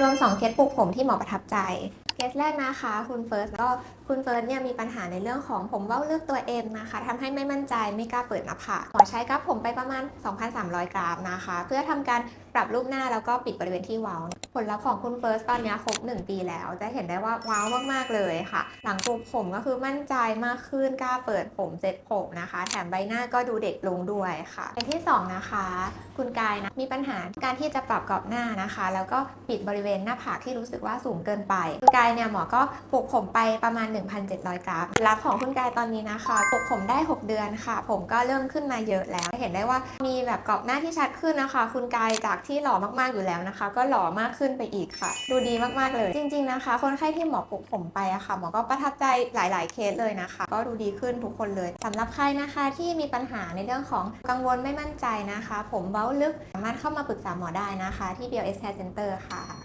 รวม2เคสปลูกผมที่หมอประทับใจ เคสแรกนะคะคุณเฟิร์สก็คุณเฟิร์สเนี่ยมีปัญหาในเรื่องของผมเว้าลึกตัวเอ็มนะคะทำให้ไม่มั่นใจไม่กล้าเปิดหน้าผากหมอใช้กราฟผมไปประมาณ 2,300 กราฟนะคะ เพื่อทำการปรับรูปหน้าแล้วก็ปิดบริเวณที่เว้า ผลลัพธ์ของคุณเฟิร์สตอนนี้ครบ 1 ปีแล้ว จะเห็นได้ว่าว้าวมากๆเลยค่ะ หลังปลูกผมก็คือมั่นใจมากขึ้นกล้าเปิดผมเซ็ตผมนะคะ แถมใบหน้าก็ดูเด็กลงด้วยค่ะเป็นที่ 2 นะคะ คุณกายนะมีปัญหาการที่จะปรับกรอบหน้านะคะ แล้วก็ปิดบริเวณหน้าผากที่รู้สึกว่าสูงเกินไปคุณกายเนี่ยหมอก็ปลูกผมไปประมาณ 1,700 กราฟผลลัพธ์ของคุณกายตอนนี้นะคะปลูกผมได้ 6 เดือนค่ะ ผมก็เริ่มขึ้นมาเยอะแล้ว เห็นได้ว่ามีแบบกรอบหน้าที่ชัดขึ้นนะคะ คุณกายจากที่หล่อมากๆอยู่แล้วนะคะ ก็หล่อมากขึ้นไปอีกค่ะ ดูดีมากๆเลย จริง ๆนะคะ คนไข้ที่หมอปลูกผมไปอะค่ะหมอก็ประทับใจหลาย ๆเคสเลยนะคะ ก็ดูดีขึ้นทุกคนเลยสำหรับใครนะคะที่มีปัญหาในเรื่องของกังวลไม่มั่นใจนะคะ ผมเบ้าลึกสามารถเข้ามาปรึกษาหมอได้นะคะ ที่ BLS Hair Center ค่ะ